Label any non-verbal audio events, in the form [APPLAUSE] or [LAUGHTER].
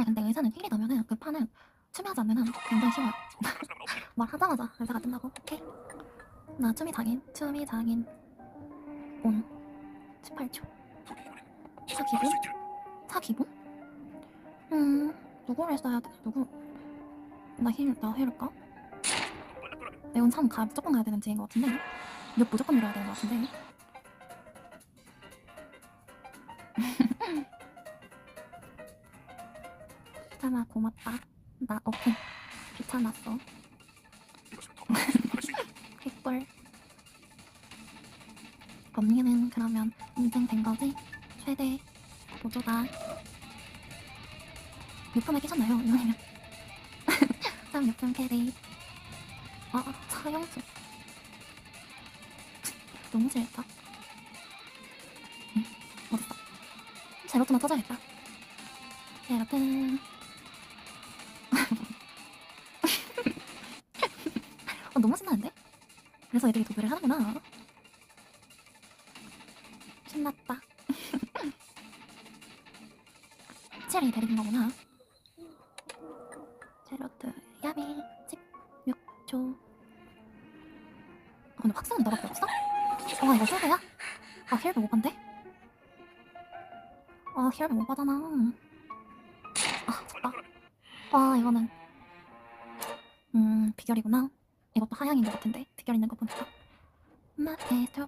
아 근데 의사는 힐이 나면은 그 판은 춤하지 않는 한 굉장히 쉬워요. [LAUGHS] 말하자마자 의사가 뜬다고. 오케이. 나 춤이 장인, 춤이 장인. 온. 18초. 사기분? 사기분? 음, 누구를 써야 돼? 누구? 나 힐, 나 힐을까? 내온 3 가, 무조건 가야 되는 지인 것 같은데? 6 무조건 밀어야 되는 것 같은데? [LAUGHS] 괜찮아, 고맙다. 나, 오케이. 귀찮았어. [LAUGHS] 킥볼. 언니는 그러면 인증된 거지? 최대 보조다. 유품에 끼셨나요? 이왕이면. 다음 유품 캐리. 아, 사형수. [LAUGHS] 너무 싫다. 응, 어딨어? 제로트만 터져야겠다. 제로트. 어, 너무 신나는데? 그래서 애들이 도배를 하는구나. 신났다. [LAUGHS] 체리 데리는 거구나. 제로트 야비 16초. 아, 근데 확성은 너밖에 없어? 아, 이거 힐드야? 아, 힐드 못 간대? 아, 힐드 못 가잖아. 아, 아, 아, 이거는. 음, 비결이구나. 이것도 하향인 것 같은데. 비결 있는 거 보니까. 마테스트